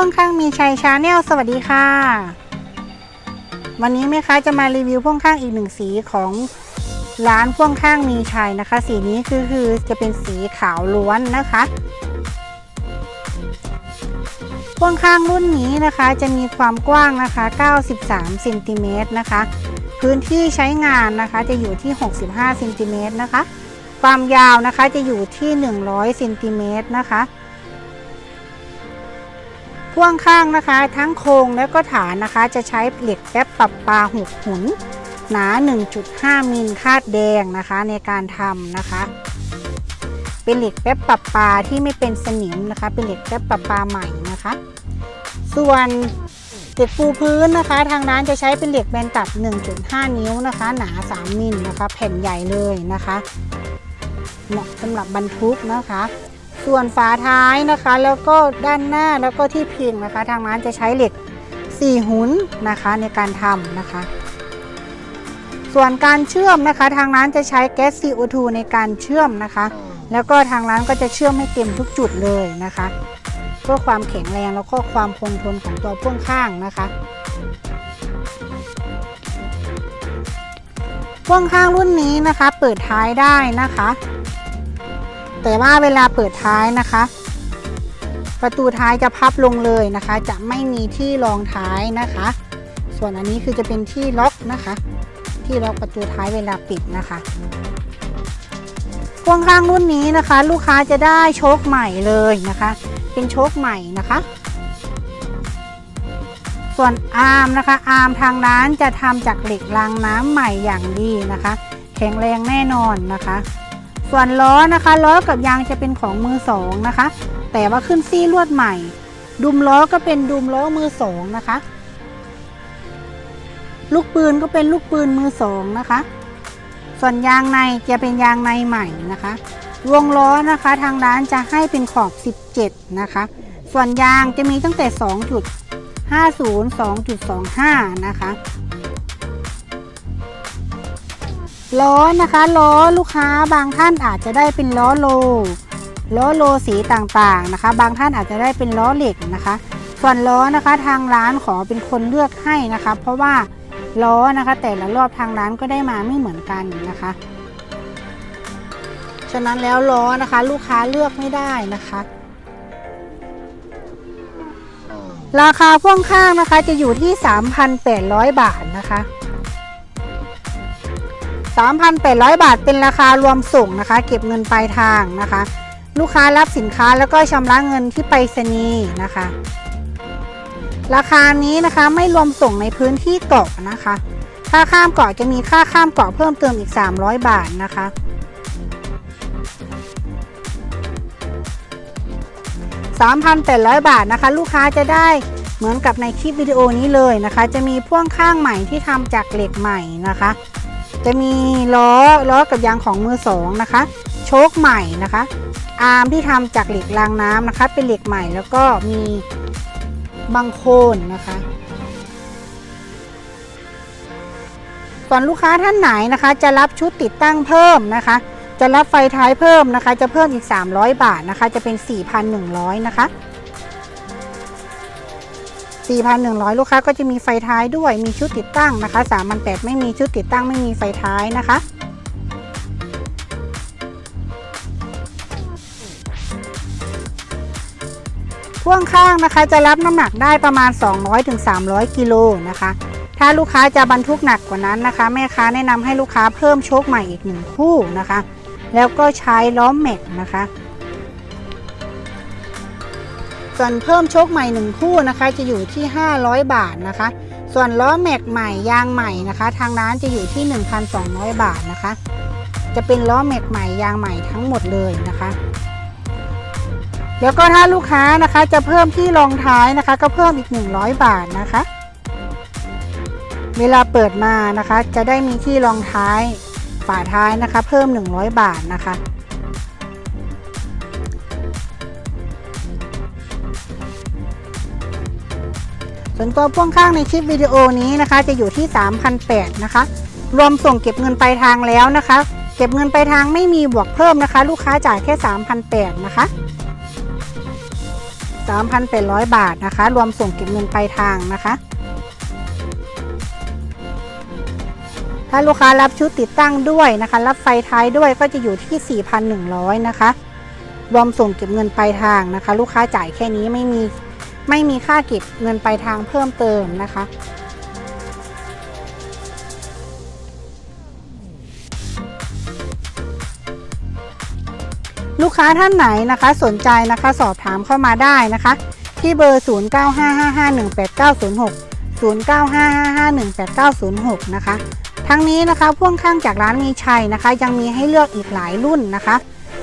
พ่วงข้างมีชัยชาแนลสวัสดีค่ะ วันนี้แม่ค้าจะมารีวิวพ่วงข้างอีกหนึ่งสีของร้านพ่วงข้างมีชัยนะคะ สีนี้คือคือจะเป็นสีขาวล้วนนะคะ พ่วงข้างรุ่นนี้นะคะจะมีความกว้างนะคะ 93เซนติเมตรนะคะ พื้นที่ใช้งานนะคะจะอยู่ที่ 65เซนติเมตรนะคะ ความยาวนะคะจะอยู่ที่ 100เซนติเมตรนะคะ พ่วงข้างนะคะ ทั้งโครงและก็ฐานนะคะ จะใช้เหล็กแป๊บปรับปลาหกหุนหนา 1.5 มิลคาดแดงนะคะในการทำนะคะ เป็นเหล็กแป๊บปรับปลาที่ไม่เป็นสนิมนะคะ เป็นเหล็กแป๊บปรับปลาใหม่นะคะ ส่วนเหล็กปูพื้นนะคะ ทางร้านจะใช้เป็นเหล็กแบนตัด 1.5 นิ้วนะคะ หนา 3 มิลนะคะ แผ่นใหญ่เลยนะคะ เหมาะสำหรับบรรทุกนะคะ ส่วนฝาท้ายนะคะแล้วก็ด้านหน้าแล้วก็ที่พิงนะคะ ทางร้านจะใช้เหล็ก 4 หุนนะคะในการทำนะคะ ส่วนการเชื่อมนะคะ ทางร้านจะใช้แก๊ส CO2 ในการเชื่อมนะคะ แล้วก็ทางร้านก็จะเชื่อมให้เต็มทุกจุดเลยนะคะ เพื่อความแข็งแรงแล้วก็ความคงทนของตัวพ่วงข้างนะคะพ่วงข้างรุ่นนี้นะคะ เปิดท้ายได้นะคะ แต่ว่าเวลาเปิดท้ายนะคะ ประตูท้ายจะพับลงเลยนะคะ จะไม่มีที่รองท้ายนะคะ ส่วนอันนี้คือจะเป็นที่ล็อกนะคะ ที่ล็อกประตูท้ายเวลาปิดนะคะพ่วงข้างรุ่นนี้นะคะ ลูกค้าจะได้โชคใหม่เลยนะคะ เป็นโชคใหม่นะคะ ส่วนอาร์มนะคะ อาร์มทางร้านจะทำจากเหล็กรางน้ำใหม่อย่างดีนะคะ แข็งแรงแน่นอนนะคะ ส่วนล้อนะคะล้อกับยางจะเป็นของมือสองนะคะ แต่ว่าขึ้นซี่ลวดใหม่ ดุมล้อก็เป็นดุมล้อมือสองนะคะ ลูกปืนก็เป็นลูกปืนมือสองนะคะ ส่วนยางในจะเป็นยางในใหม่นะคะ วงล้อนะคะทางร้านจะให้เป็นขอบ 17 นะคะ ส่วนยางจะมีตั้งแต่ 2.50 2.25 นะคะ ล้อนะคะล้อลูกค้าบางท่านอาจจะได้เป็นล้อโล ล้อโลสีต่างๆนะคะ บางท่านอาจจะได้เป็นล้อเหล็กนะคะ ส่วนล้อนะคะทางร้านขอเป็นคนเลือกให้นะคะ เพราะว่าล้อนะคะ แต่ละรอบทางร้านก็ได้มาไม่เหมือนกันนะคะ ฉะนั้นแล้วล้อนะคะ ลูกค้าเลือกไม่ได้นะคะ ราคาพ่วงข้างนะคะจะอยู่ที่ 3,800 บาทนะคะ 3,800 บาทเป็นราคารวมส่งนะคะ เก็บเงินปลายทางนะคะ ลูกค้ารับสินค้าแล้วก็ชำระเงินที่ไปรษณีย์นะคะ ราคานี้นะคะไม่รวมส่งในพื้นที่เกาะนะคะถ้าข้ามเกาะจะมีค่าข้ามเกาะเพิ่มเติมอีก 300 บาทนะคะ3,800 บาทนะคะ ลูกค้าจะได้เหมือนกับในคลิปวิดีโอนี้เลยนะคะ จะมีพ่วงข้างใหม่ที่ทำจากเหล็กใหม่นะคะ จะมีล้อล้อกับยางของมือสองนะคะ โชคใหม่นะคะ อาร์มที่ทำจากเหล็กรางน้ำนะคะ เป็นเหล็กใหม่แล้วก็มีบังโคนนะคะส่วนลูกค้าท่านไหนนะคะ จะรับชุดติดตั้งเพิ่มนะคะ จะรับไฟท้ายเพิ่มนะคะ จะเพิ่มอีก 300 บาทนะคะ จะเป็น 4,100 นะคะ 4,100 ลูกค้าก็จะมีไฟท้ายด้วยมีชุดติดตั้งนะคะ3,800ไม่มีชุดติดตั้งไม่มีไฟท้ายนะคะ พ่วงข้างนะคะจะรับน้ำหนักได้ประมาณ 200-300 กิโลนะคะ ถ้าลูกค้าจะบรรทุกหนักกว่านั้นนะคะ แม่ค้าแนะนำให้ลูกค้าเพิ่มโชคใหม่อีกหนึ่งคู่นะคะ แล้วก็ใช้ล้อมแม็กนะคะ ส่วนเพิ่มโชคใหม่หนึ่งคู่นะคะ จะอยู่ที่ 500 บาทนะคะ ส่วนล้อแม็กใหม่ยางใหม่นะคะ ทางร้านจะอยู่ที่ 1,200 บาทนะคะ จะเป็นล้อแม็กใหม่ยางใหม่ทั้งหมดเลยนะคะแล้วก็ถ้าลูกค้านะคะจะเพิ่มที่รองท้ายนะคะ ก็เพิ่มอีก 100 บาทนะคะ เวลาเปิดมานะคะ จะได้มีที่รองท้ายฝาท้ายนะคะ เพิ่ม 100 บาทนะคะ ส่วนตัวพ่วงข้างในคลิปวิดีโอนี้นะคะ จะอยู่ที่ 3,800นะคะ รวมส่งเก็บเงินปลายทางแล้วนะคะ เก็บเงินปลายทางไม่มีบวกเพิ่มนะคะ ลูกค้าจ่ายแค่ 3,800นะคะ3,800 บาทนะคะ รวมส่งเก็บเงินปลายทางนะคะ ถ้าลูกค้ารับชุดติดตั้งด้วยนะคะ รับไฟท้ายด้วยก็จะอยู่ที่ 4,100 นะคะ รวมส่งเก็บเงินปลายทางนะคะ ลูกค้าจ่ายแค่นี้ไม่มี ไม่มีค่าเก็บเงินปลายทางเพิ่มเติมนะคะ ลูกค้าท่านไหนนะคะสนใจนะคะสอบถามเข้ามาได้นะคะ ที่เบอร์ 0955518906 0955518906 นะคะ ทั้งนี้นะคะพ่วงข้างจากร้านมีชัยนะคะ ยังมีให้เลือกอีกหลายรุ่นนะคะ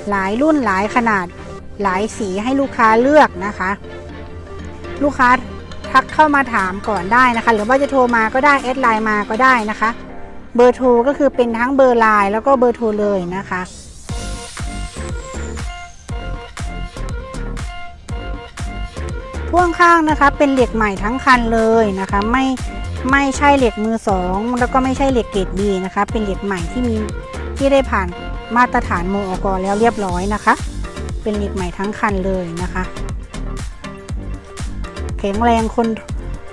หลายรุ่นหลายขนาด หลายสีให้ลูกค้าเลือกนะคะ ลูกค้าทักเข้ามาถามก่อนได้นะคะ หรือว่าจะโทรมาก็ได้แอดไลน์มาก็ได้นะคะ เบอร์โทรก็คือเป็นทั้งเบอร์ไลน์แล้วก็เบอร์โทรเลยนะคะพ่วงข้างนะคะเป็นเหล็กใหม่ทั้งคันเลยนะคะ ไม่ไม่ใช่เหล็กมือสองแล้วก็ไม่ใช่เหล็กเกรดบีนะคะ เป็นเหล็กใหม่ที่มีที่ได้ผ่านมาตรฐานโมอกแล้วเรียบร้อยนะคะ เป็นเหล็กใหม่ทั้งคันเลยนะคะ ข็งแรงคน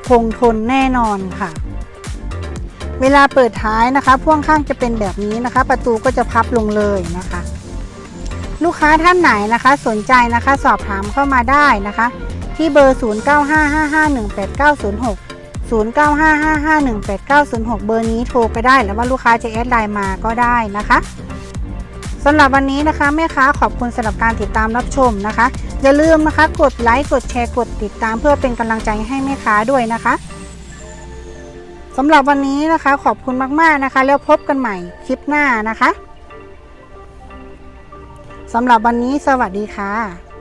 คงทนแน่นอนค่ะ เวลาเปิดท้ายนะคะพ่วงข้างจะเป็นแบบนี้นะคะ ประตูก็จะพับลงเลยนะคะ ลูกค้าท่านไหนนะคะ สนใจนะคะสอบถามเข้ามาได้นะคะ ที่เบอร์ 0955518906 0955518906 เบอร์นี้โทรไปได้แล้วว่าลูกค้าจะแอดไลน์มาก็ได้นะคะ สำหรับวันนี้นะคะแม่ค้าขอบคุณสำหรับการติดตามรับชมนะคะ อย่าลืมนะคะกดไลค์กดแชร์กดติดตามเพื่อเป็นกำลังใจให้แม่ค้าด้วยนะคะสำหรับวันนี้นะคะขอบคุณมากๆนะคะ แล้วพบกันใหม่คลิปหน้านะคะสำหรับวันนี้สวัสดีค่ะ